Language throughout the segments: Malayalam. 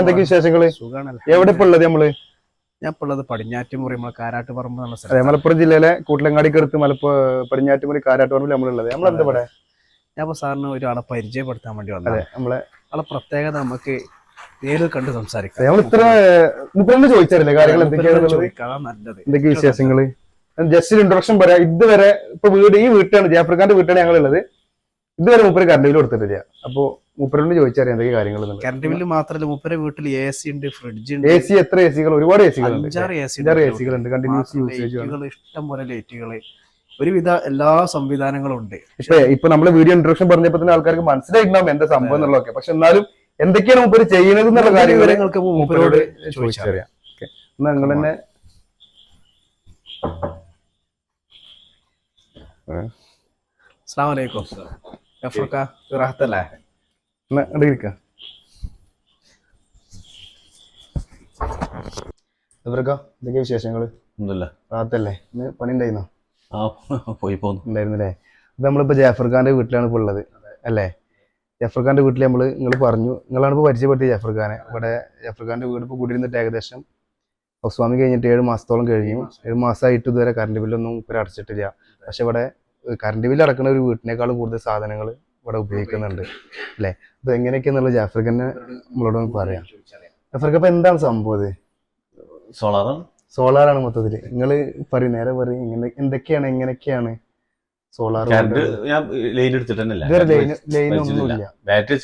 എന്തൊക്കെ വിശേഷങ്ങൾ? സുഖാണല്ലോ. എവിടെ ഇപ്പൊ ഉള്ളത് നമ്മൾ? ഞാൻ ഇപ്പോൾ ഉള്ളത് പടിഞ്ഞാറ്റുമുറി നമ്മളെ കാരാട്ട് പറമ്പ് എന്നുള്ള അതെ സ്ഥലം മലപ്പുറം ജില്ലയിലെ കൂട്ടിലങ്ങാടിക്ക് അടുത്ത് മലപ്പുറം പടിഞ്ഞാറ്റുമുറി കാരാട്ടുപറമ്പിൽ നമ്മളുള്ളത് നമ്മളെന്താ പറയാ ഞാൻ ഇപ്പൊ സാറിന് ഒരാളെ പരിചയപ്പെടുത്താൻ വേണ്ടി വന്നത്. നമ്മളെ ആളെ പ്രത്യേകത നമുക്ക് നേരിൽ കണ്ട് സംസാരിക്കാം. നമ്മൾ ഇത്ര കാര്യങ്ങൾ എന്തൊക്കെയാണെന്നുള്ളത് ചോദിക്കാം നല്ലത്. എന്തൊക്കെ വിശേഷങ്ങൾ? ജസ്റ്റ് ഇൻട്രോഡക്ഷൻ ഇൻട്രൊഡക്ഷൻ പറയാം. ഇതുവരെ ഇപ്പൊ വീട് ഈ വീട്ടാണ് ജാഫർഖാന്റെ വീട്ടാണ് ഞങ്ങളുള്ളത്. ഇതുവരെ മൂപ്പര് കറണ്ട് ബില്ല് കൊടുത്തിട്ടില്ല. അപ്പൊ മൂപ്പരോട് ചോദിച്ചറിയാം എന്തൊക്കെ കാര്യങ്ങൾ കറണ്ട് ബില്ല് മാത്രമല്ല മൂപ്പര വീട്ടിൽ എ സി ഉണ്ട് ഫ്രിഡ്ജ് ഉണ്ട്. എ സി എത്ര എ സികൾ ഒരുപാട് എ സികൾ അഞ്ചാറ് എ സി അഞ്ചാറ് എ സികളുണ്ട് കണ്ടിന്യൂസ് യൂസേജ് ഇഷ്ടം പോലെ ലൈറ്റുകൾ. ഒരുവിധ എല്ലാ സംവിധാനങ്ങളും ഉണ്ട്. ഇപ്പൊ ഇപ്പൊ നമ്മൾ വീഡിയോ ഇൻട്രൊഡക്ഷൻ പറഞ്ഞപ്പോ തന്നെ ആൾക്കാർക്ക് മനസ്സിലായിട്ടുണ്ടാവും എന്താ സംഭവം എന്നുള്ളതൊക്കെ. പക്ഷെ എന്നാലും എന്തൊക്കെയാണ് മൂപ്പര് ചെയ്യുന്നത് എന്നുള്ള കാര്യം വിവരങ്ങൾക്ക് മൂപ്പരോട് ചോദിച്ചറിയാം. എന്നാ നിങ്ങൾ തന്നെ അസ്സാം വലൈക്കും റാഹത്തല്ലേ എന്തൊക്കെ വിശേഷങ്ങൾ ഒന്നുമില്ല റാത്തല്ലേ ഇന്ന് പണി ഉണ്ടായിരുന്നോ ആ പോയി പോന്നു. ഉണ്ടായിരുന്നല്ലേ അപ്പൊ നമ്മളിപ്പോ ജാഫർ ഖാന്റെ വീട്ടിലാണ് ഇപ്പൊ ഉള്ളത്. അല്ലേ? ജാഫർ ഖാന്റെ വീട്ടിൽ നമ്മൾ നിങ്ങൾ പറഞ്ഞു. നിങ്ങളാണ് ഇപ്പൊ പരിചയപ്പെടുത്തിയത് ജാഫർ ഖാനെ ഇവിടെ ജാഫർ ഖാന്റെ വീട് ഇപ്പൊ കൂടിയിരുന്നിട്ട് ഏകദേശം ഹൗസ് വാമി കഴിഞ്ഞിട്ട് ഏഴ് മാസത്തോളം കഴിഞ്ഞു. ഏഴ് മാസമായിട്ട് ഇതുവരെ കറണ്ട് ബില്ലൊന്നും ഇവർ അടച്ചിട്ടില്ല. പക്ഷെ ഇവിടെ കറണ്ട് ബില്ല് അടക്കുന്ന ഒരു വീട്ടിനേക്കാളും കൂടുതൽ സാധനങ്ങൾ ഇവിടെ ഉപയോഗിക്കുന്നുണ്ട്. അല്ലേ? അപ്പൊ എങ്ങനെയൊക്കെയാന്നുള്ള ജാഫർ ഖാനെ നമ്മളോട് പറയാം. ജാഫ്രിക്ക ഇപ്പൊ എന്താണ് സംഭവം ഇത്? സോളാറാണ്. സോളാറാണ് മൊത്തത്തിൽ. നിങ്ങൾ പറയും നേരെ പറയും ഇങ്ങനെ എന്തൊക്കെയാണ് എങ്ങനെയൊക്കെയാണ് സോളാർ ഞാൻ ലൈൻ എടുത്തിട്ട് ലൈൻ. ഒന്നുമില്ല. Battery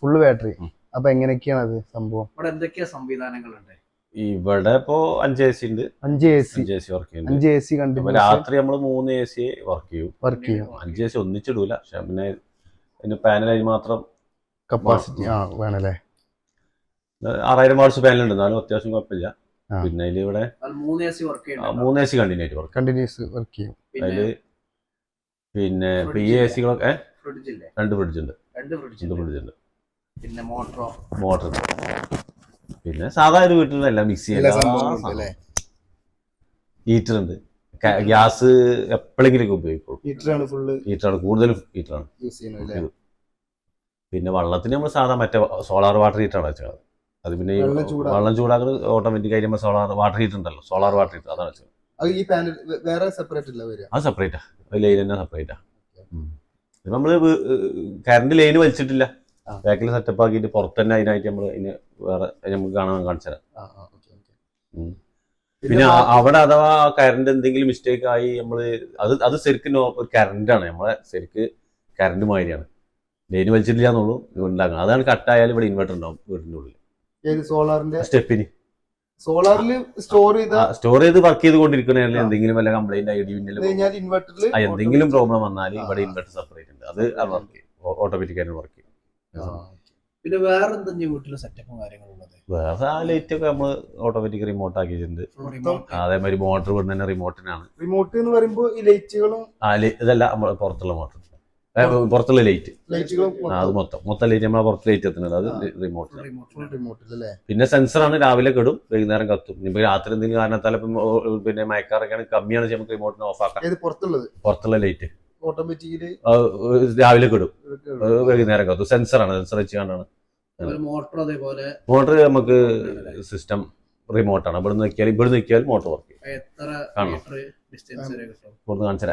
full battery. അപ്പൊ എങ്ങനെയൊക്കെയാണ് അത് സംഭവം? ഇവിടെ എന്തൊക്കെയാ സംവിധാനങ്ങളുണ്ട്? ഇവിടെ ഇപ്പോ അഞ്ച് എ സി ഉണ്ട്. അഞ്ച് എ സി അഞ്ച് എ സി വർക്ക് ചെയ്യുന്നുണ്ട്. അഞ്ച് എ സി കണ്ടു കണ്ടിന്യൂസ് രാത്രി നമ്മൾ മൂന്ന് എ സി വർക്ക് ചെയ്യും. വർക്ക് ചെയ്യും. അഞ്ച് എ സി ഒന്നിച്ചിടൂല. പക്ഷെ പിന്നെ പിന്നെ പാനൽ അതിന് മാത്രം കപ്പാസിറ്റി ആ വേണല്ലേ? ആറായിരം വാട്സ് പാനൽ ഉണ്ട്. എന്നാലും അത്യാവശ്യം കുഴപ്പമില്ല. പിന്നെ അതിൽ ഇവിടെ മൂന്ന് എ സി വർക്ക് മൂന്ന് എ സി കണ്ടിന്യൂ ആയിട്ട് വർക്ക് കണ്ടിന്യൂസ് വർക്ക് ചെയ്യും. അതിൽ പിന്നെ ഇപ്പൊ ഈ എ സികളൊക്കെ ഫ്രിഡ്ജ് ഇല്ലേ? രണ്ട് ഫ്രിഡ്ജ് ഉണ്ട്. രണ്ട് ഫ്രിഡ്ജ് രണ്ട് ഫ്രിഡ്ജ് ഉണ്ട്. പിന്നെ മോട്ടറോ മോട്ടർ പിന്നെ സാധാ ഒരു വീട്ടിലുള്ള മിക്സി ഹീറ്റർ ഉണ്ട് ഗ്യാസ് എപ്പോഴെങ്കിലും ഉപയോഗിക്കും ഹീറ്ററാണ് കൂടുതലും ഹീറ്ററാണ് ആണ്. പിന്നെ വെള്ളത്തിന് നമ്മൾ സാധാ മറ്റേ സോളാർ വാട്ടർ ഹീറ്ററാണ് വെച്ചത്. അത് പിന്നെ വെള്ളം ചൂടാ- വെള്ളം ചൂടാക്കുന്നത് ഓട്ടോമാറ്റിക് ആയിട്ട് സോളാർ വാട്ടർ ഹീറ്റർ ഉണ്ടല്ലോ. സോളാർ വാട്ടർ ഹീറ്റർ അതാണ് വെച്ചത്. അത് ഈ പാനൽ വേറെ സെപ്പറേറ്റ് അത് സെപ്പറേറ്റാ ലൈൻ തന്നെ സെപ്പറേറ്റാ നമ്മൾ കറണ്ട് ലൈന് വലിച്ചിട്ടില്ല. ബാക്കിൽ സെറ്റപ്പ് ആക്കിയിട്ട് പുറത്ത് തന്നെ അതിനായിട്ട് നമ്മൾ ഇനി വേറെ നമുക്ക് കാണാൻ കാണിച്ചു തരാം. പിന്നെ അവിടെ അഥവാ കറണ്ട് എന്തെങ്കിലും മിസ്റ്റേക്ക് ആയി നമ്മൾ അത് അത് ശരിക്കും ഒരു കറണ്ടാണ് നമ്മളെ ശരിക്ക് കറണ്ട് മാതിരിയാണ്. ലൈന് വലിച്ചിട്ടില്ല എന്നുള്ളൂ ഉണ്ടാക്കണം അതാണ് കട്ടായാലും ഇവിടെ ഇൻവെർട്ടർ ഉണ്ടാവും വീടിന്റെ ഉള്ളിൽ സോളാറിന്റെ? സ്റ്റെപ്പിന് സോളാറിൽ സ്റ്റോർ ചെയ്ത സ്റ്റോർ ചെയ്ത് വർക്ക് ചെയ്ത് എന്തെങ്കിലും വല്ല കംപ്ലൈന്റ് ആയി ഇൻവെർട്ടറിൽ എന്തെങ്കിലും പ്രോബ്ലം വന്നാൽ ഇവിടെ. ഇൻവെർട്ടർ സെപ്പറേറ്റ് ഉണ്ട്. അത് വർക്ക് ചെയ്യും. ഓട്ടോമാറ്റിക് ആയിട്ട് വർക്ക് ചെയ്യും. പിന്നെ വേറെ വീട്ടിലെ വീട്ടിൽ സെറ്റപ്പും കാര്യങ്ങളും ഉള്ളത് വേറെ ആ ലൈറ്റ് ഒക്കെ നമ്മൾ ഓട്ടോമാറ്റിക് റിമോട്ട് ആക്കിയിട്ടുണ്ട്. അതേമാതിരി മോട്ടർ വിടുന്ന തന്നെ റിമോട്ടിനാണ് റിമോട്ട് എന്ന് പറയുമ്പോൾ ഈ ലൈറ്റുകളും ആ ഇതല്ല പുറത്തുള്ള മോട്ടർ പുറത്തുള്ള ലൈറ്റ് അത് മൊത്തം. മൊത്തം. ലൈറ്റ് നമ്മളെ പുറത്ത് ലൈറ്റ് എത്തുന്നത്. അത് റിമോട്ട് റിമോട്ടിലാണ് സെൻസർ ആണ്. പിന്നെ സെൻസറാണ് രാവിലെ കെടും വൈകുന്നേരം കത്തും. ഇപ്പൊ രാത്രി എന്തെങ്കിലും കാരണത്താൽ പിന്നെ മയക്കാറൊക്കെയാണ് കമ്മിയാണ് കമ്മിയാണെങ്കിൽ നമുക്ക് റിമോട്ടിന് ഓഫ് ആക്കാം. പുറത്തുള്ള ലൈറ്റ് ഓട്ടോമാറ്റിക്കലി രാവിലെ കിടും വൈകുന്നേരം കത്തും സെൻസറാണ് സെൻസർ വെച്ചുകൊണ്ടാണ് മോട്ടർ അതേപോലെ. മോട്ടർ നമുക്ക് സിസ്റ്റം റിമോട്ട് ആണ്. ഇവിടെ നിൽക്കിയാൽ ഇവിടെ നിൽക്കിയാൽ മോട്ടർ വർക്ക് ചെയ്യും. എത്ര മീറ്റർ ഡിസ്റ്റൻസ് വരെ കിട്ടും? പുറത്ത് കാണിച്ചു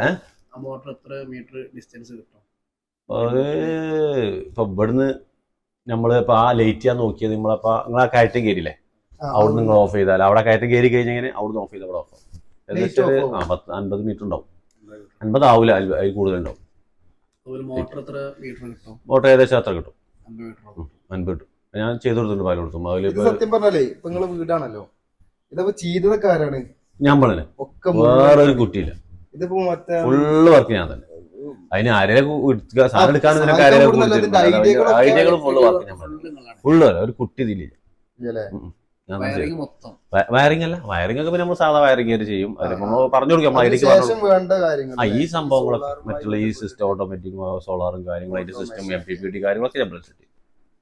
ആ മോട്ടർ എത്ര മീറ്റർ ഡിസ്റ്റൻസ് കിട്ടും? അത് ഇപ്പൊ ഇവിടുന്ന് നമ്മൾ ഇപ്പൊ ആ ലൈറ്റ് ചെയ്യാൻ നോക്കിയത് നമ്മളപ്പോ നിങ്ങൾ ആ കയറ്റം കയറിയില്ലേ? അവിടെ നിങ്ങൾ ഓഫ് ചെയ്താൽ. അവിടെ കയറ്റം കയറി കഴിഞ്ഞാൽ അവിടുന്ന് ഓഫ് ചെയ്ത് അവിടെ ഓഫ് ഏകദേശം ഒരു ആ പത്ത് അൻപത് മീറ്റർ ഉണ്ടാവും. അൻപത് ആവില്ല അതിൽ അതിൽ കൂടുതൽ ഉണ്ടാവും ഒരു മോട്ടർ എത്ര മീറ്റർ കിട്ടും? മോട്ടർ ഏകദേശം അത്ര കിട്ടും? അൻപത് കിട്ടും. ഞാൻ ചെയ്തു കൊടുത്തിട്ടുണ്ട് പാൽ കൊടുത്തു. അതിൽ സത്യം പറഞ്ഞാലേ ഇപ്പൊ നിങ്ങളെ വീടാണല്ലോ. ഇതപ്പോ ചെയ്തതൊക്കെ ആരാണ്? ഞാൻ പറഞ്ഞേ ഒക്കെ വേറെ ഒരു കുട്ടിയില്ല. ഇതിപ്പോ മറ്റേ ഫുള്ള് വർക്ക് ഞാൻ തന്നെ. അതിന് ആരെയൊക്കെ സാധനം idea ഐഡിയകൾ ഫുള്ള് വർക്ക് ഞാൻ പറഞ്ഞു ഫുള്ള് ഒരു കുട്ടി ഇതിലില്ല. വയറിംഗ് അല്ല. വയറിംഗ് ഒക്കെ പിന്നെ നമ്മൾ സാധാ വയറിംഗ് ആയിട്ട് ചെയ്യും. അത് നമ്മൾ പറഞ്ഞു കൊടുക്കാം. നമ്മൾ ഈ സംഭവങ്ങളൊക്കെ. മറ്റുള്ള ഈ സിസ്റ്റം ഓട്ടോമാറ്റിക് സോളാറും കാര്യങ്ങളും അതിന്റെ system M P P T കാര്യങ്ങളൊക്കെ നമ്മൾ സെറ്റ് ചെയ്യും.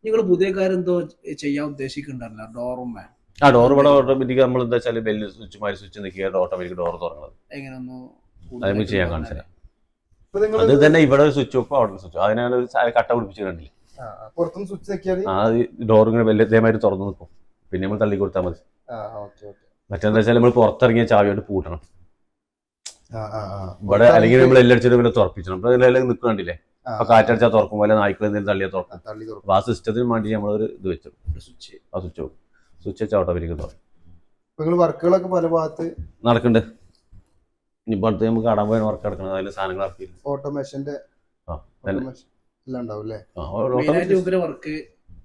നിങ്ങൾ പുതിയ കാര്യം എന്തോ ചെയ്യാൻ ഉദ്ദേശിക്കുന്നുണ്ടല്ലോ? ഡോറും ആ ഡോർ ഇവിടെ ഓട്ടോമാറ്റിക് നമ്മൾ എന്താ വെച്ചാൽ ബെല്ല് സ്വിച്ച് മാറി സ്വിച്ച് നിൽക്കുക ഓട്ടോമാറ്റിക് ഡോർ തുറങ്ങുന്നത് അത് നമുക്ക് ചെയ്യാൻ കാണിച്ചു തരാം അത് തന്നെ ഇവിടെ ഒരു സ്വിച്ച് വെക്കും അവിടെ സ്വിച്ച് അതിനാണ് കട്ട പിടിപ്പിച്ച് കണ്ടില്ലേ? ഡോർ ഇങ്ങനെ ബെല്ല് ഇതേമാതിരി തുറന്നു നിൽക്കും. പിന്നെ നമ്മൾ തള്ളി കൊടുത്താൽ മതി. ആ ഓക്കെ ഓക്കെ. മറ്റെന്താ വെച്ചാൽ നമ്മൾ പുറത്തിറങ്ങിയ ചാവിയോട്ട് പൂട്ടണം. ഇവിടെ അല്ലെങ്കിൽ നമ്മൾ എല്ലാം അടിച്ചിട്ട് പിന്നെ തുറപ്പിച്ചണം. നമ്മൾ എല്ലാം നിൽക്കണ്ടില്ലേ ആ, അപ്പൊ കാറ്റടിച്ചാൽ തുറക്കും പോലെ നായ്ക്കൾ എന്തെങ്കിലും തള്ളിയാൽ തുറക്കും. അപ്പൊ ആ സിസ്റ്റത്തിന് വേണ്ടി നമ്മളൊരു ഇത് വെച്ചു. സ്വിച്ച്. ആ സ്വിച്ച് സ്വിച്ച് വെച്ചാൽ ഓട്ടോമാറ്റിക് തുറക്കും. നിങ്ങൾ വർക്കുകളൊക്കെ പല ഭാഗത്ത്? നടക്കുന്നുണ്ട്. ഇനിയിപ്പോ അടുത്ത് നമുക്ക് കടാൻ പോയ വർക്ക് നടക്കണം. അതിൽ സാധനങ്ങൾ ഇറക്കിയില്ല ഓട്ടോമേഷന്റെ എല്ലാം ഉണ്ടാവും അല്ലേ? Work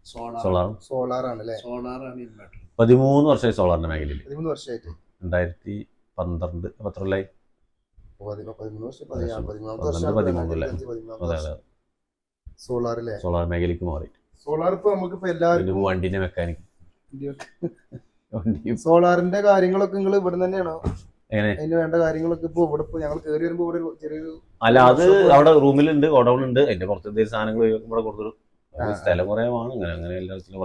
solar. സോളാർ. ആണ് അല്ലേ ആണ് ഇൻവെർട്ടർ പതിമൂന്ന് വർഷമായി സോളാറിന്റെ മേഖലയിൽ. പതിമൂന്ന് വർഷമായിട്ട്? രണ്ടായിരത്തി പന്ത്രണ്ട് പത്രമുള്ളായി പതി- പതിമൂന്ന് വർഷം പതിനാറ് വർഷം. പതിമൂന്ന് അല്ലേ? പതിമൂന്നാമത്തെ അതെ വർഷം. അതെ. സോളാർ മേഖലക്ക് സോളാർ മേഖലയ്ക്ക് മാറി. സോളാർ ഇപ്പൊ നമുക്കിപ്പോ പിന്നെ എല്ലാവർക്കും വണ്ടിന്റെ മെക്കാനിക് സോളാറിന്റെ കാര്യങ്ങളൊക്കെ നിങ്ങൾ ഇവിടെ തന്നെയാണോ? എങ്ങനെ? അതിന് വേണ്ട കാര്യങ്ങളൊക്കെ ഇപ്പൊ ഇവിടെ ഞങ്ങൾ കയറി വരുമ്പോ ഇവിടെ ഒരു ചെറിയൊരു അല്ല അത് അവിടെ റൂമിലുണ്ട് ഗോഡൌൺ ഉണ്ട് അതിന്റെ പുറത്ത് എന്തെങ്കിലും സാധനങ്ങൾ ഇവിടെ കൊടുത്തു ആ. സ്ഥലം അങ്ങനെ അങ്ങനെ എല്ലാത്തിലും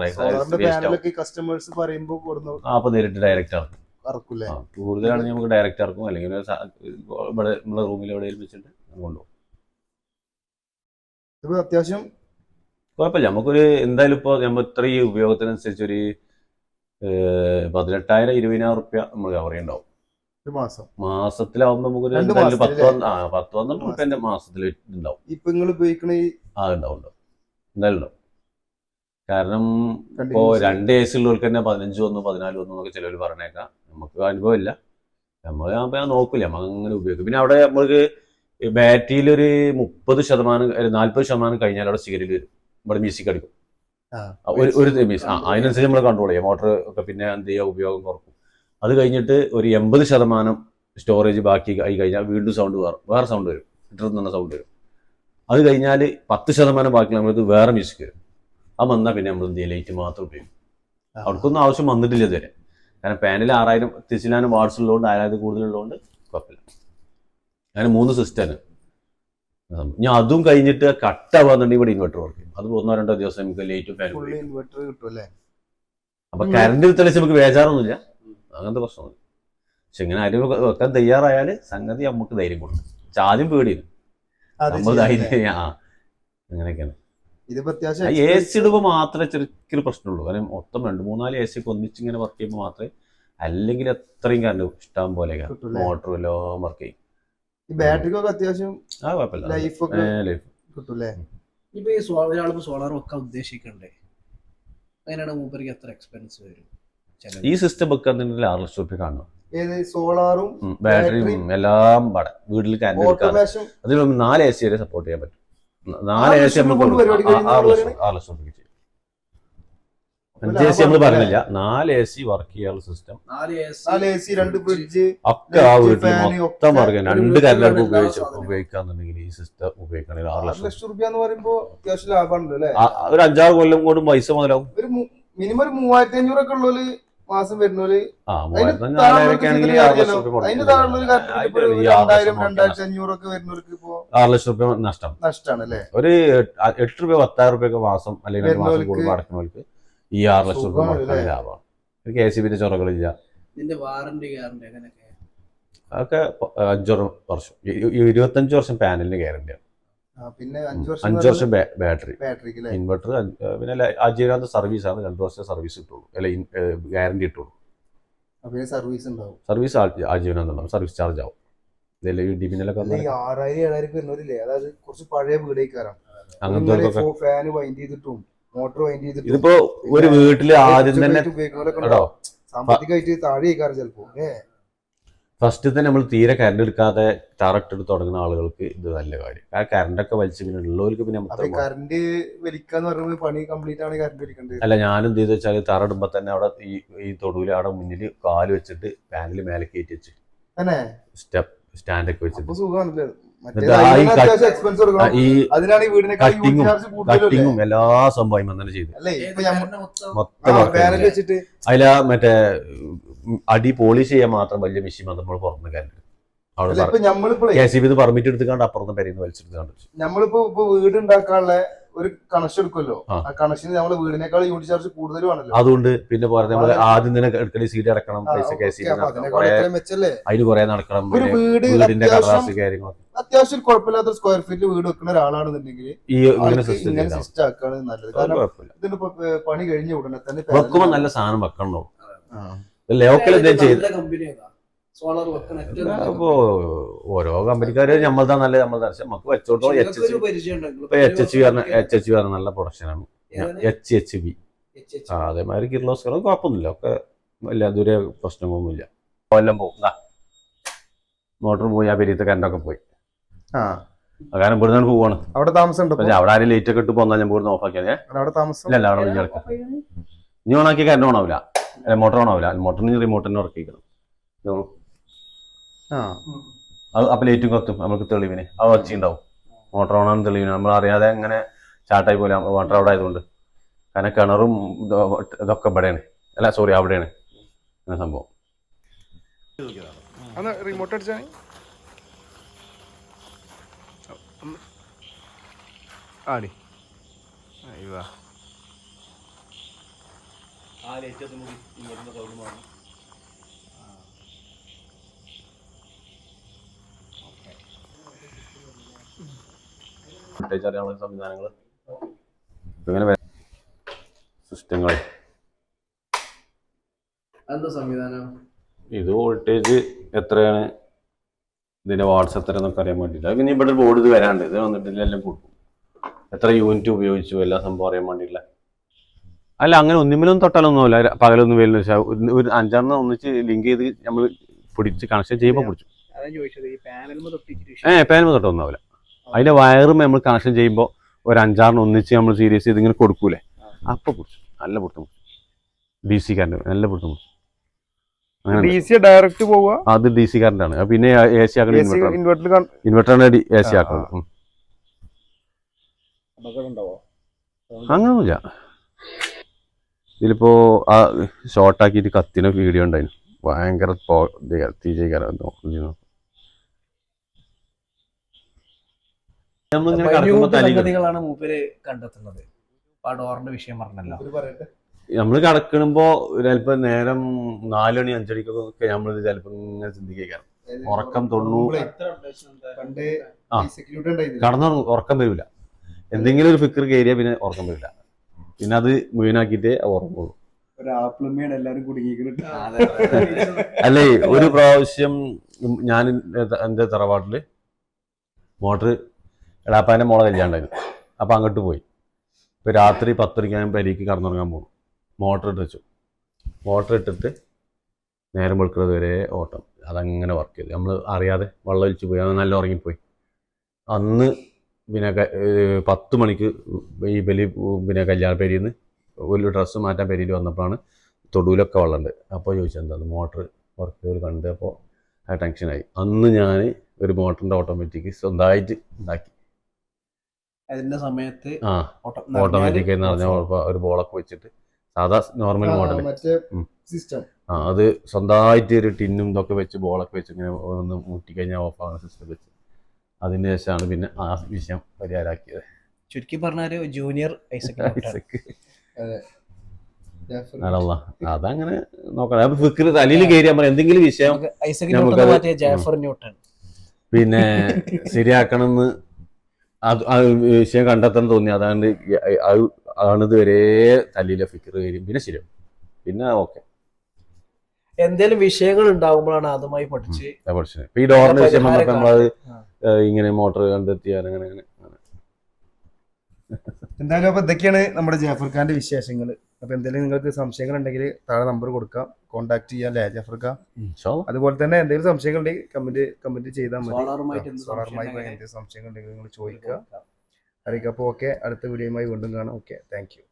കസ്റ്റമേഴ്സ് പറയുമ്പോ കൊടുന്ന് ആ അപ്പൊ നേരിട്ട് ഡയറക്റ്റ് ഇറക്കും. കൂടുതലാണെങ്കിൽ നമുക്ക് ഡയറക്റ്റ് ഇറക്കും. അല്ലെങ്കിൽ നമ്മുടെ ഇവിടെ നമ്മളെ റൂമിൽ എവിടെയെങ്കിലും വെച്ചിട്ട് കൊണ്ടുപോകും. ഇപ്പൊ അത്യാവശ്യം കുഴപ്പമില്ല. നമുക്കൊരു എന്തായാലും ഇപ്പോൾ നമ്മൾ ഇത്രയും ഉപയോഗത്തിനനുസരിച്ച് ഒരു പതിനെട്ടായിരം ഇരുപതിനായിരം റുപ്യ നമ്മൾ കവർ ഒരു മാസം. മാസത്തിലാവുമ്പോൾ നമുക്കൊരു പത്ത് പത്ത് പന്ത്രണ്ട് റുപ്യന്റെ മാസത്തിൽ ഉണ്ടാവും ഇപ്പൊ നിങ്ങൾ ഉപയോഗിക്കണ ഈ ആ ഉണ്ടാവും. എന്തായാലും കാരണം ഇപ്പോ continuous- രണ്ട് ഉള്ളവർക്ക് തന്നെ പതിനഞ്ച് വന്നു പതിനാല് വന്നു എന്നൊക്കെ ചിലവർ പറഞ്ഞേക്കാം. നമുക്ക് അനുഭവം ഇല്ല. നമ്മൾ ഞാൻ നോക്കില്ല നമ്മൾ അങ്ങനെ ഉപയോഗിക്കും. പിന്നെ അവിടെ നമ്മൾക്ക് ബാറ്ററിയിൽ ഒരു മുപ്പത് ശതമാനം നാല്പത് ശതമാനം കഴിഞ്ഞാൽ അവിടെ സിഗരറ്റ് വരും. ഇവിടെ മ്യൂസിക് അടിക്കും. ഒരു ഒരു മ്യൂസിക് ആ അതിനനുസരിച്ച് നമ്മൾ കൺട്രോൾ ചെയ്യാം. മോട്ടർ ഒക്കെ പിന്നെ എന്ത് ചെയ്യുക ഉപയോഗം കുറക്കും. അത് കഴിഞ്ഞിട്ട് ഒരു എൺപത് ശതമാനം സ്റ്റോറേജ് ബാക്കി ആയി കഴിഞ്ഞാൽ വീണ്ടും സൗണ്ട് വേറെ വേറെ സൗണ്ട് വരും. ഹിറ്റർ തന്നെ സൗണ്ട് വരും. അത് കഴിഞ്ഞാൽ പത്ത് ശതമാനം ബാക്കി നമ്മൾക്ക് വേറെ മ്യൂസിക് വരും. ആ വന്നാൽ പിന്നെ നമ്മൾ എന്ത് ചെയ്യും? ലൈറ്റ് മാത്രം ഉപയോഗിക്കും. അവർക്കൊന്നും ആവശ്യം വന്നിട്ടില്ല ഇതുവരെ. കാരണം പാനൽ ആറായിരം തിരിച്ചിലാനും വാട്സ് ഉള്ളതുകൊണ്ട് ആയിരത്തി കൂടുതലുള്ളതുകൊണ്ട് കുഴപ്പമില്ല. അങ്ങനെ മൂന്ന് സിസ്റ്റമാണ് ഞാൻ അതും കഴിഞ്ഞിട്ട് കട്ടാവാന്നുണ്ടെങ്കിൽ ഇവിടെ ഇൻവെർട്ടർ വർക്ക് ചെയ്യും. അത് ഒന്നോ രണ്ടോ ദിവസം നമുക്ക് ലൈറ്റ് ഫാൻ ഇൻവെർട്ടർ കിട്ടും അല്ലേ? അപ്പൊ കറണ്ട് തെളിച്ച് നമുക്ക് ബേജാറൊന്നുമില്ല. അങ്ങനത്തെ പ്രശ്നമൊന്നുമില്ല. പക്ഷെ ഇങ്ങനെ ആരും വെക്കാൻ തയ്യാറായാൽ സംഗതി നമുക്ക് ധൈര്യം കൊടുക്കും. പക്ഷെ ആദ്യം പേടിയാണ്. അത് നമ്മൾ? ധൈര്യം ആ അങ്ങനെയൊക്കെയാണ്. ഇതിപ്പോ അത്യാവശ്യം എ സി ഇടുമ്പോൾ മാത്രമേ ചെറിയൊരു പ്രശ്നമുള്ളൂ. കാരണം മൊത്തം രണ്ട് മൂന്നാൽ എ സി ഒക്കെ ഒന്നിച്ച് ഇങ്ങനെ വർക്ക് ചെയ്യുമ്പോൾ മാത്രമേ അല്ലെങ്കിൽ അത്രയും കറണ്ട് ഇഷ്ടം പോലെ? മോട്ടർ എല്ലാം വർക്ക് ചെയ്യും. ഈ ബാറ്ററിക്കൊക്കെ അത്യാവശ്യം ആ കുഴപ്പമില്ല. Life life. ഇപ്പൊ ഈ ഒരാളിപ്പോ സോളാർ വെക്കാൻ ഉദ്ദേശിക്കണ്ടേ? അങ്ങനെയാണ് മൂപ്പർക്ക് എത്ര എക്സ്പെൻസ് വരും? ഈ സിസ്റ്റം വെക്കാന്നുണ്ടെങ്കിൽ ആറ് ലക്ഷം റുപ്യ കാണണം. ഏത്? സോളാറും ബാറ്ററിയും എല്ലാം പാടെ. വീട്ടിൽ അതിൽ നാല് എ സി വരെ സപ്പോർട്ട് ചെയ്യാൻ പറ്റും. നാല് എ സി ആറ് ലക്ഷം രൂപ ലക്ഷം രൂപയ്ക്ക് ചെയ്യും. അഞ്ച് എ സി നമ്മൾ പറഞ്ഞില്ല. നാല് എ സി വർക്ക് ചെയ്യാനുള്ള സിസ്റ്റം നാല് AC, നാല് എ രണ്ട് ഫ്രിഡ്ജ് ഒക്കെ ആ വീട്ടിൽ മൊത്തം വർക്ക് രണ്ട് എല്ലാ ഉപയോഗിച്ച് ഉപയോഗിക്കാന്നുണ്ടെങ്കിൽ ഈ സിസ്റ്റം ഉപയോഗിക്കണമെങ്കിൽ ആറ് ലക്ഷം ലക്ഷം എന്ന് പറയുമ്പോൾ അത്യാവശ്യം ലാഭമാണല്ലോ ഒരു അഞ്ചാറ് കൊല്ലം കൊണ്ട് പൈസ മുതലാവും. ഒരു മിനിമം ഒരു മൂവായിരത്തി അഞ്ഞൂറൊക്കെ ഉള്ളൊരു മാസം വരുന്ന ആറ് ലക്ഷം ഒരു ആറ് ലക്ഷം രണ്ടായിരത്തി വരുന്നവർക്ക് ഇപ്പോ ആറ് ലക്ഷം രൂപ നഷ്ടം. നഷ്ടമാണ് അല്ലേ ഒരു എട്ട് റുപ്യ രൂപ പത്തായിരം രൂപ മാസം അല്ലെങ്കിൽ രണ്ട് മാസം കൂടുമ്പോൾ അടക്കുന്നവർക്ക് ഈ ആറ് ലക്ഷം അല്ലേ? ലാഭമാണ്. കെ സി ബിന്റെ ചൊറകളില്ല അതൊക്കെ അഞ്ചു വർഷം ഇരുപത്തഞ്ച് വർഷം പാനലിന് ഗ്യാരണ്ടിയാണ് പിന്നെ അഞ്ചു വർഷം ബാറ്ററി. ഇൻവെർട്ടർ പിന്നെ ആജീവനാന്ത സർവീസ് ആണ്. രണ്ടു വർഷം സർവീസ് കിട്ടുള്ളൂ അല്ലെ ഗ്യാരണ്ടി ഇട്ടുള്ളൂ. സർവീസ് ഉണ്ടാവും. സർവീസ് ആജീവനാന്തം ഉണ്ടാവും. സർവീസ് ചാർജ് ആവും. ആറായിരം ഏഴായിരം വരുന്നവരില്ലേ? അതായത് കുറച്ച് പഴയ അങ്ങനത്തെ ഫാൻ വൈൻഡ് ചെയ്തിട്ടും മോട്ടോർ വൈൻഡ് ചെയ്തിട്ടും. ഇതിപ്പോ ഒരു വീട്ടിൽ ആദ്യം തന്നെ. സാമ്പത്തികമായിട്ട് താഴെ ചിലപ്പോ ഫസ്റ്റ് തന്നെ നമ്മൾ തീരെ കറണ്ട് എടുക്കാതെ ഡയറക്റ്റ് എടുത്ത് തുടങ്ങുന്ന ആളുകൾക്ക് ഇത് നല്ല കാര്യം. ആ കറണ്ട് ഒക്കെ വലിച്ച് പിന്നെ ഉള്ളവർക്ക് പിന്നെ കറണ്ട് വലിക്കാന്ന് പറയുമ്പോൾ പണി കംപ്ലീറ്റ് ആണ് കറണ്ട് വലിക്കേണ്ടത്? അല്ല ഞാനും എന്ത് ചെയ്തു വെച്ചാൽ തറ തന്നെ അവിടെ ഈ ഈ തൊടുവിൽ അവിടെ മുന്നിൽ കാൽ വെച്ചിട്ട് പാനൽ മേലെ കയറ്റി വെച്ച്. തന്നെ? സ്റ്റെപ്പ് സ്റ്റാൻഡ് ഒക്കെ വെച്ചിട്ട്. ഈ എക്സ്പെൻസ് ആ, ഈ അതിനാണ് ഈ വീടിനേക്കാൾ യൂണിറ്റ് കട്ടിങ്ങും കട്ടിങ്ങും എല്ലാ സംഭവം തന്നെ ചെയ്തു അല്ലേ? ഏത് ഇപ്പൊ മൊത്തം മൊത്തം work പാനൽ ചെയ്തു. വെച്ചിട്ട് അതിലാ മറ്റേ അടി പോളിഷ് ചെയ്യാൻ മാത്രം വലിയ മെഷീൻ നമ്മൾ പുറത്ത് കാര്യം അല്ല ഇപ്പൊ ഞമ്മളിപ്പോഴേ കെ സി ബി പെർമിറ്റ് എടുത്തുകൊണ്ട് അപ്പുറത്ത് പെരുന്ന് വലിച്ചെടുത്തുകൊണ്ട് നമ്മളിപ്പോ ഇപ്പൊ വീട് ഉണ്ടാക്കാനുള്ള ഒരു കണക്ഷൻ എടുക്കുമല്ലോ? ആ. കണക്ഷൻ നമ്മൾ വീടിനേക്കാൾ യൂണിറ്റ് ചാർജ് കൂടുതലുമാണല്ലോ അതുകൊണ്ട് പിന്നെ പറഞ്ഞ നമ്മൾ ആദ്യം തന്നെ എടുക്കൽ സീറ്റ് അടക്കണം പൈസ കെ സി അതിന് കുറെ നടക്കണം വീടിന്റെ അത്യാവശ്യം കടലാസ് കാര്യങ്ങളൊക്കെ. അത്യാവശ്യം കുഴപ്പമില്ലാത്ത സ്ക്വയർ ഫീറ്റിൽ വീട് വെക്കുന്ന ഒരാളാണെന്നുണ്ടെങ്കിൽ ഈ ഇങ്ങനെ സിസ്റ്റം ആക്കാണ് നല്ലത്. കാരണം ഇതിന്റെ പണി കഴിഞ്ഞ ഉടനെ തന്നെ വെക്കുമ്പോ നല്ല സാധനം വെക്കണോ. ലോക്കൽ എന്താ ചെയ്ത്. അപ്പോ ഓരോ കമ്പനിക്കാര് നമ്മളതാ നല്ല നമ്മൾ നമുക്ക് വെച്ചോട്ടോ. എച്ച് എച്ച് എച്ച് എച്ച് പറഞ്ഞ എച്ച് എച്ച് പറഞ്ഞ നല്ല പ്രൊഡക്ഷനാണ് ആണ്. H H B. അതേമാതിരി കിർലോസ്കറും കുഴപ്പമൊന്നുമില്ല. ഒക്കെ വലിയ ദൂരെ പ്രശ്നങ്ങളൊന്നുമില്ല. എല്ലാം പോകും മോട്ടർ പോയി ആ പെരിയത്തെ കറണ്ടൊക്കെ പോയി. ആ. കാരണം ഇവിടുന്ന് പോവാണ്. അവിടെ താമസം പക്ഷെ അവിടെ ആരും ലേറ്റ് ഒക്കെ ഇട്ട് പോന്നാൽ ഞാൻ ഇവിടുന്ന് ഓഫാക്കിയാണ് അവിടെ താമസം? ഇല്ല അവിടെ ഇനി ഓണാക്കി കറണ്ട് ഓണാവില്ല അല്ല മോട്ടർ ആവില്ല മോട്ടറിന് തന്നെ ഉറക്കിക്കണം ആ. അത് അപ്പം ലൈറ്റും കത്തും. നമുക്ക് തെളിവിന്. അത് വച്ചുണ്ടാവും മോട്ടർ ആണ് തെളിവിന്. നമ്മൾ അറിയാതെ അങ്ങനെ ചാട്ടായി പോലെ വാട്ടർ അവിടെ ആയതുകൊണ്ട്. കാരണം കിണറും ഇതൊ- ഇതൊക്കെ ഇവിടെയാണ്. അല്ല സോറി അവിടെയാണ്. അങ്ങനെ സംഭവം. റിമോട്ട് അടിച്ചാൽ ആടി അയ്യോ വോൾട്ടേജ് അറിയാനുള്ള സംവിധാനങ്ങൾ? ഇങ്ങനെ സിസ്റ്റങ്ങൾ. എന്താ സംവിധാനം? ഇത് വോൾട്ടേജ് എത്രയാണ്? ഇതിന്റെ വാട്സ് എത്ര എന്നൊക്കെ അറിയാൻ വേണ്ടിയിട്ട്. അത് പിന്നെ ഇവിടെ ബോർഡ് ഇത് വരാണ്ട്. ഇത് വന്നിട്ടില്ല എല്ലാം കൂട്ടും എത്ര യൂണിറ്റ് ഉപയോഗിച്ചു എല്ലാ സംഭവം അറിയാൻ വേണ്ടിയില്ല അല്ല അങ്ങനെ ഒന്നിമലും തൊട്ടാലൊന്നുമില്ല പകലൊന്നും വെയിലും ഒരു- അഞ്ചെണ്ണം ഒന്നിച്ച് ലിങ്ക് ചെയ്ത് നമ്മൾ പിടിച്ച് കണക്ഷൻ ചെയ്യുമ്പോൾ പിടിച്ചു. ഏ പേനമ തൊട്ടൊന്നാവില്ല അതിന്റെ വയറും നമ്മൾ കണക്ഷൻ ചെയ്യുമ്പോൾ ഒരു അഞ്ചാറിന് ഒന്നിച്ച് നമ്മൾ സീരിയസ് ചെയ്ത് ഇങ്ങനെ കൊടുക്കൂലേ? അപ്പൊ പിടിച്ചു. നല്ല പൊട്ടും ഡി സി കറണ്ട് നല്ല അങ്ങനെ ഡയറക്റ്റ് പോവുക അത് ഡി സി കറണ്ട് ആണ്. പിന്നെ എ സി ആക്കണം ഇൻവെർട്ടർ ഇൻവെർട്ടറിന്റെ എ സി ആക്കുന്നത് അങ്ങനൊന്നുമില്ല. ഇതിലിപ്പോ ആ ഷോർട്ടാക്കിയിട്ട് കത്തിന വീഡിയോ ഉണ്ടായിരുന്നു ഭയങ്കര തീ ചെയ്യാൻ നമ്മളിങ്ങനെ കിടക്കുമ്പോ തലയിൽ സംഗതികളാണ് മൂപ്പര് കണ്ടെത്തുന്നത്. ആ ഡോറിന്റെ വിഷയം പറഞ്ഞല്ലോ. നമ്മൾ കിടക്കണമ്പോ ചിലപ്പോ നേരം നാലുമണി അഞ്ചടിക്കൊക്കെ നമ്മൾ ചിലപ്പോ ഇങ്ങനെ ചിന്തിക്കാം ഉറക്കം തൊണ്ണൂ പണ്ട് ആ. എക്സിക്യൂട്ടീവ് ഉണ്ടായിരുന്നു കടന്നു ഉറക്കം വരില്ല എന്തെങ്കിലും ഒരു ഫിക്കർ കയറിയാൽ പിന്നെ ഉറക്കം വരില്ല പിന്നെ അത് മുഴുവനാക്കിയിട്ടേ ഓർമ്മയുള്ളൂ അല്ലേ ഒരു പ്രാവശ്യം ഞാൻ എന്റെ തറവാട്ടിൽ മോട്ടർ എളാപ്പാന്റെ മോളെ കല്യാണ്ടായിരുന്നു അപ്പൊ അങ്ങോട്ട് പോയി. ഇപ്പൊ രാത്രി പത്തരയ്ക്ക് ഞാൻ പരിക്ക് കടന്നുറങ്ങാൻ പോകും മോട്ടർ ഇട്ട് വെച്ചു. മോട്ടർ ഇട്ടിട്ട് നേരം വെളുക്കുന്നത് വരെ ഓട്ടം. അതങ്ങനെ വർക്ക് ചെയ്തു. നമ്മൾ അറിയാതെ വെള്ളം ഒഴിച്ചു പോയി. അത് നല്ല ഉറങ്ങിപ്പോയി. അന്ന് പിന്നെ പത്ത് മണിക്ക് ഈ ബലി പിന്നെ കല്യാണ പെരിയിൽ ഒരു ഡ്രസ്സ് മാറ്റാൻ പേരിൽ വന്നപ്പോഴാണ് തൊടുവിലൊക്കെ വെള്ളമുണ്ട് അപ്പോൾ ചോദിച്ചത് എന്താണ് മോട്ടർ വർക്ക് ചെയ്ത് കണ്ട് അപ്പോൾ ആ ടെൻഷനായി. അന്ന് ഞാൻ ഒരു മോട്ടറിന്റെ ഓട്ടോമാറ്റിക് സ്വന്തമായിട്ട് ഉണ്ടാക്കി അതിന്റെ സമയത്ത് ആ ഓട്ട- ഓട്ടോമാറ്റിക് എന്ന് പറഞ്ഞാൽ ഒരു ബോളൊക്കെ വെച്ചിട്ട് സാധാ നോർമൽ മോഡൽ സിസ്റ്റം. ആ അത് സ്വന്തമായിട്ട് ഒരു ടിന്നും ഇതൊക്കെ വെച്ച് ബോളൊക്കെ വെച്ച് ഇങ്ങനെ ഒന്ന് മുട്ടിക്കഴിഞ്ഞാൽ ഓഫ് ആവുന്ന സിസ്റ്റം വെച്ച്. അതിന് ശേഷമാണ് പിന്നെ ആ വിഷയം പരിഹാരമാക്കിയത്. ചുരുക്കി പറഞ്ഞാൽ ജൂനിയർ ഐസക് അതങ്ങനെ നോക്കണം. ഫിക്കർ തലയിൽ കയറിയാൽ പറയാം എന്തെങ്കിലും വിഷയം ഐസക് ശരിയാക്കണം ന്യൂട്ടൺ ജാഫർ ന്യൂട്ടൺ പിന്നെ ശരിയാക്കണമെന്ന് അത് ആ വിഷയം കണ്ടെത്താൻ തോന്നി. അതാണ്ട് അത് ആണിത് വരെ തലയിലെ ഫിക്കർ കയറി പിന്നെ ശരിയാവും പിന്നെ ഓക്കെ. എന്തെങ്കിലും വിഷയങ്ങൾ ഉണ്ടാകുമ്പോഴാണ് അതുമായി പഠിച്ച് പഠിച്ചത് ഈ ഡോറിന്റെ വിഷയം നമ്മളത് ഇങ്ങനെ മോട്ടർ കണ്ടെത്തിയാൽ അങ്ങനെ അങ്ങനെ എന്തായാലും അപ്പൊ ഇതൊക്കെയാണ് നമ്മുടെ ജാഫർ ഖാന്റെ വിശേഷങ്ങൾ അപ്പൊ എന്തെങ്കിലും നിങ്ങൾക്ക് സംശയങ്ങൾ ഉണ്ടെങ്കിൽ താഴെ നമ്പർ കൊടുക്കാം. കോൺടാക്ട് ചെയ്യാം അല്ലേ ജാഫർ ഖാൻ അതുപോലെ തന്നെ എന്തെങ്കിലും സംശയങ്ങൾ ഉണ്ടെങ്കിൽ കമന്റ് കമന്റ് ചെയ്താൽ മതി. സോളാറുമായി എന്തെങ്കിലും സംശയങ്ങൾ ഉണ്ടെങ്കിൽ നിങ്ങൾ ചോദിക്കുക. അറിയിക്കാം. അപ്പോൾ ഓക്കെ അടുത്ത വീഡിയോയുമായി വീണ്ടും കാണാം. Okay thank you